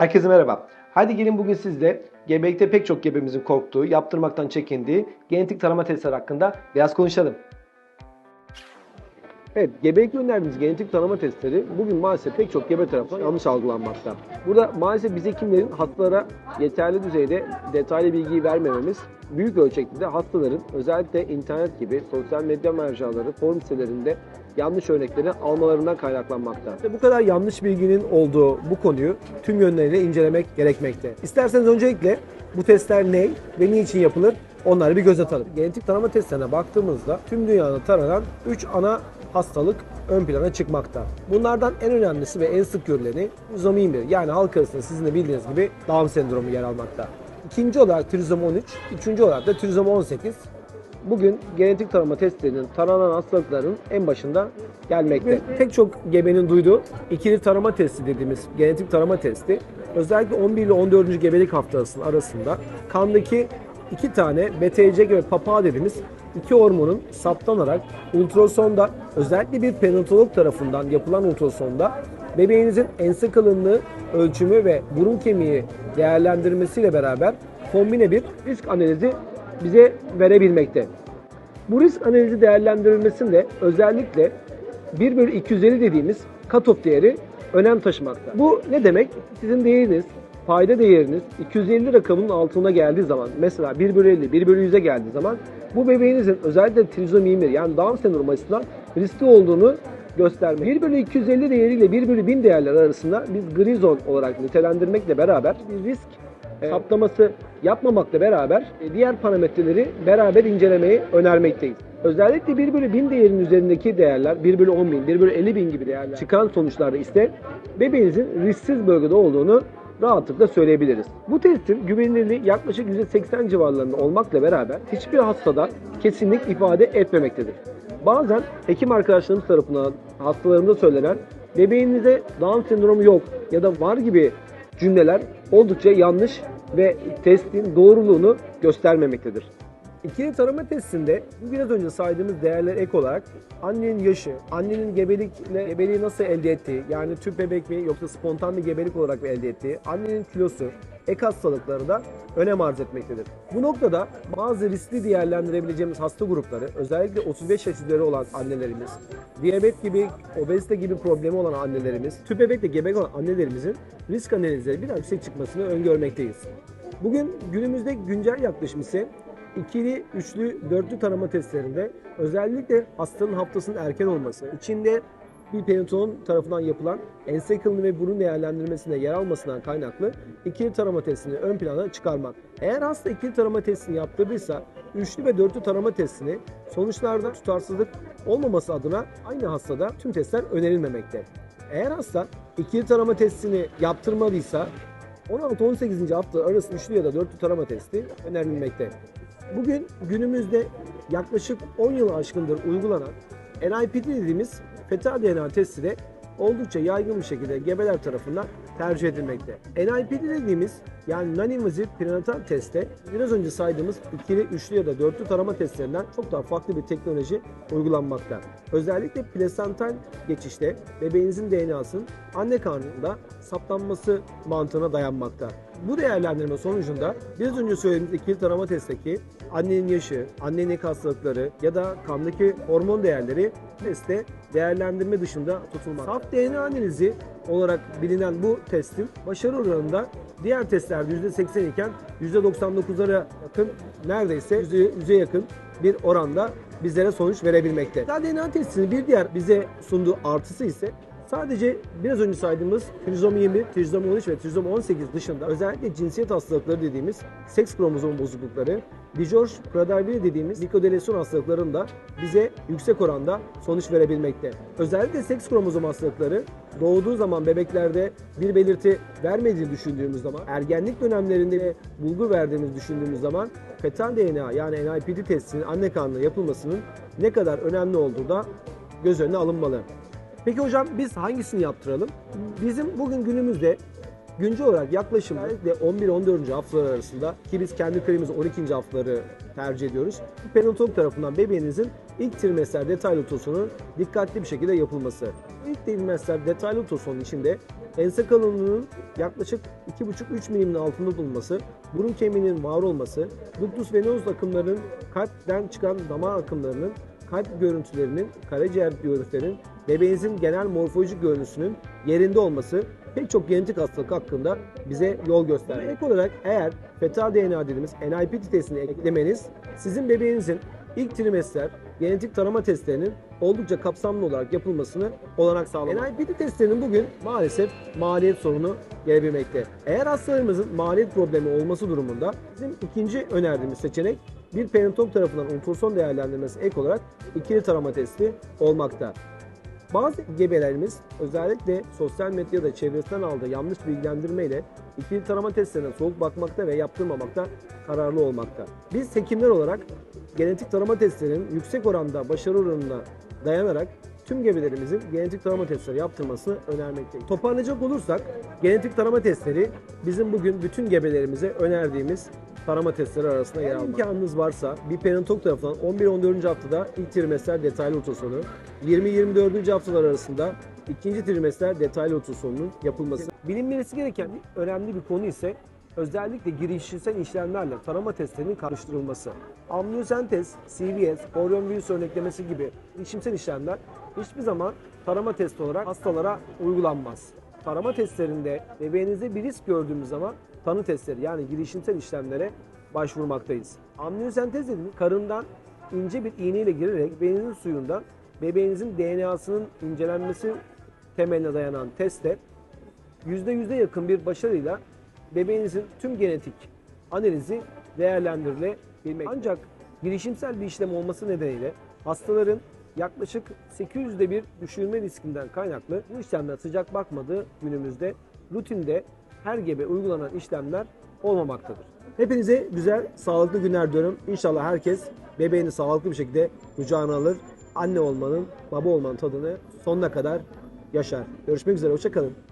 Herkese merhaba. Hadi gelin bugün sizle gebelikte pek çok gebemizin korktuğu, yaptırmaktan çekindiği genetik tarama testleri hakkında biraz konuşalım. Evet, gebelikte önerdiğimiz genetik tarama testleri bugün maalesef pek çok gebe tarafından yanlış algılanmakta. Burada maalesef biz hekimlerin hastalara yeterli düzeyde detaylı bilgiyi vermememiz büyük ölçekte de hastaların özellikle internet gibi sosyal medya mecraları, forum sitelerinde yanlış örnekleri almalarından kaynaklanmakta. İşte bu kadar yanlış bilginin olduğu bu konuyu tüm yönleriyle incelemek gerekmekte. İsterseniz öncelikle bu testler ne ve niçin yapılır onları bir göz atalım. Genetik tarama testlerine baktığımızda tüm dünyada taranan 3 ana hastalık ön plana çıkmakta. Bunlardan en önemlisi ve en sık görüleni trizomi 1 yani halk arasında sizin de bildiğiniz gibi Down sendromu yer almakta. İkinci olarak trizomi 13, üçüncü olarak da trizomi 18. Bugün genetik tarama testlerinin taranan hastalıkların en başında gelmekte. Pek çok gebenin duyduğu ikili tarama testi dediğimiz genetik tarama testi özellikle 11 ile 14. gebelik haftasının arasında kandaki iki tane BTC ve PAPA dediğimiz iki hormonun saptanarak ultrasonda özellikle bir perinatolog tarafından yapılan ultrasonda bebeğinizin ense kalınlığı ölçümü ve burun kemiği değerlendirmesiyle beraber kombine bir risk analizi bize verebilmekte. Bu risk analizi değerlendirilmesinde özellikle 1 bölü 250 dediğimiz cutoff değeri önem taşımakta. Bu ne demek? Sizin değeriniz, fayda değeriniz 250 rakamının altına geldiği zaman mesela 1 bölü 50, 1 bölü 100'e geldiği zaman bu bebeğinizin özellikle trizomi 1 yani Down sendromu açısından riskli olduğunu göstermek. 1 bölü 250 değeriyle 1 bölü 1000 değerler arasında biz gri zon olarak nitelendirmekle beraber bir risk e, saptaması yapmamakla beraber e, diğer parametreleri beraber incelemeyi önermekteyiz. Özellikle 1 bölü 1000 değerinin üzerindeki değerler, 1 bölü 10 bin, 1 bölü 50 bin gibi değerler çıkan sonuçlarda ise bebeğinizin risksiz bölgede olduğunu rahatlıkla söyleyebiliriz. Bu testin güvenilirliği yaklaşık %80 civarlarında olmakla beraber hiçbir hastada kesinlik ifade etmemektedir. Bazen hekim arkadaşlarımız tarafından hastalarımıza söylenen bebeğinize Down sendromu yok ya da var gibi cümleler oldukça yanlış ve testin doğruluğunu göstermemektedir. İkili tarama testinde biraz önce saydığımız değerler ek olarak annenin yaşı, annenin gebelikle gebeliği nasıl elde ettiği, yani tüp bebek mi yoksa spontan bir gebelik olarak mı elde ettiği, annenin kilosu, ek hastalıkları da önem arz etmektedir. Bu noktada bazı riskli değerlendirebileceğimiz hasta grupları, özellikle 35 yaş üzeri olan annelerimiz, diyabet gibi, obezite gibi problemi olan annelerimiz, tüp bebekle gebe olan annelerimizin risk analizleri biraz yüksek çıkmasını öngörmekteyiz. Bugün günümüzde güncel yaklaşım ise ikili, üçlü, dörtlü tarama testlerinde özellikle hastanın haftasının erken olması, içinde bir peritoneum tarafından yapılan ense kılını ve burun değerlendirmesinde yer almasından kaynaklı ikili tarama testini ön plana çıkarmak. Eğer hasta ikili tarama testini yaptırdıysa üçlü ve dörtlü tarama testini sonuçlarda tutarsızlık olmaması adına aynı hastada tüm testler önerilmemekte. Eğer hasta ikili tarama testini yaptırmadıysa 16-18. hafta arası üçlü ya da dörtlü tarama testi önerilmekte. Bugün günümüzde yaklaşık 10 yıl aşkındır uygulanan NIPT dediğimiz fetal DNA testi de oldukça yaygın bir şekilde gebeler tarafından tercih edilmekte. NIPT dediğimiz yani non-invasive prenatal testte biraz önce saydığımız ikili, üçlü ya da dörtlü tarama testlerinden çok daha farklı bir teknoloji uygulanmakta. Özellikle plasental geçişte bebeğinizin DNA'sının anne karnında saptanması mantığına dayanmakta. Bu değerlendirme sonucunda biraz önce söylediğimiz ikili tarama testteki annenin yaşı, annenin hastalıkları ya da kandaki hormon değerleri testte değerlendirme dışında tutulmak. Saf DNA analizi olarak bilinen bu testin başarı oranında diğer testlerde %80 iken %99'lara yakın neredeyse %100'e yakın bir oranda bizlere sonuç verebilmekte. DNA testinin bir diğer bize sunduğu artısı ise Sadece biraz önce saydığımız trizomi 20, trizomi 13 ve trizomi 18 dışında özellikle cinsiyet hastalıkları dediğimiz seks kromozom bozuklukları, Dijorj Prader-Willi dediğimiz mikodelasyon hastalıklarında bize yüksek oranda sonuç verebilmekte. Özellikle seks kromozom hastalıkları doğduğu zaman bebeklerde bir belirti vermediğini düşündüğümüz zaman, ergenlik dönemlerinde bulgu verdiğimizi düşündüğümüz zaman fetal DNA yani NIPT testinin anne karnına yapılmasının ne kadar önemli olduğu da göz önüne alınmalı. Peki hocam biz hangisini yaptıralım? Bizim bugün günümüzde güncel olarak yaklaşım 11-14. haftalar arasında ki biz kendi köyümüzde 12. haftaları tercih ediyoruz. Perinatolog tarafından bebeğinizin ilk trimester detaylı ultrasonun dikkatli bir şekilde yapılması. İlk trimester detaylı ultrasonun içinde ense kalınlığının yaklaşık 2,5-3 milimin altında bulunması, burun kemiğinin var olması, ductus venosus akımlarının kalpten çıkan damar akımlarının kalp görüntülerinin, karaciğer görüntülerinin, bebeğinizin genel morfolojik görüntüsünün yerinde olması pek çok genetik hastalık hakkında bize yol gösterdi. Ek olarak eğer fetal DNA dediğimiz NIPT testini eklemeniz sizin bebeğinizin ilk trimester genetik tarama testlerinin oldukça kapsamlı olarak yapılmasını olanak sağlamak. NIPT testlerinin bugün maalesef maliyet sorunu gelebilmekte. Eğer hastalarımızın maliyet problemi olması durumunda bizim ikinci önerdiğimiz seçenek bir perinatal tarafından ultrason değerlendirmesi ek olarak ikili tarama testi olmakta. Bazı gebelerimiz özellikle sosyal medyada çevresinden aldığı yanlış bilgilendirmeyle ikili tarama testlerine soğuk bakmakta ve yaptırmamakta kararlı olmakta. Biz hekimler olarak genetik tarama testlerinin yüksek oranda başarı oranına dayanarak tüm gebelerimizin genetik tarama testleri yaptırmasını önermekteyiz. Toparlayacak olursak genetik tarama testleri bizim bugün bütün gebelerimize önerdiğimiz tarama testleri arasında yer almakta. İmkanınız varsa bir perinatal tarafından 11-14. haftada ilk trimester detaylı ultrasonu, 20-24. haftalar arasında ikinci trimester detaylı ultrasonunun yapılması. Bilinmesi gereken bir önemli bir konu ise özellikle girişimsel işlemlerle tarama testlerinin karıştırılması. Amniyosentez, CVS, virüs örneklemesi gibi girişimsel işlemler hiçbir zaman tarama testi olarak hastalara uygulanmaz. Tarama testlerinde bebeğinizde bir risk gördüğümüz zaman tanı testleri yani girişimsel işlemlere başvurmaktayız. Amniyosentez dediğimiz karından ince bir iğneyle girerek bebeğinizin suyundan bebeğinizin DNA'sının incelenmesi temeline dayanan testte %100'e yakın bir başarıyla bebeğinizin tüm genetik analizi değerlendirilebilmek. Ancak girişimsel bir işlem olması nedeniyle hastaların yaklaşık 800'de bir düşürme riskinden kaynaklı bu işlemler sıcak bakmadığı günümüzde rutinde her gebe uygulanan işlemler olmamaktadır. Hepinize güzel, sağlıklı günler diyorum. İnşallah herkes bebeğini sağlıklı bir şekilde kucağına alır. Anne olmanın, baba olmanın tadını sonuna kadar yaşar. Görüşmek üzere, hoşçakalın.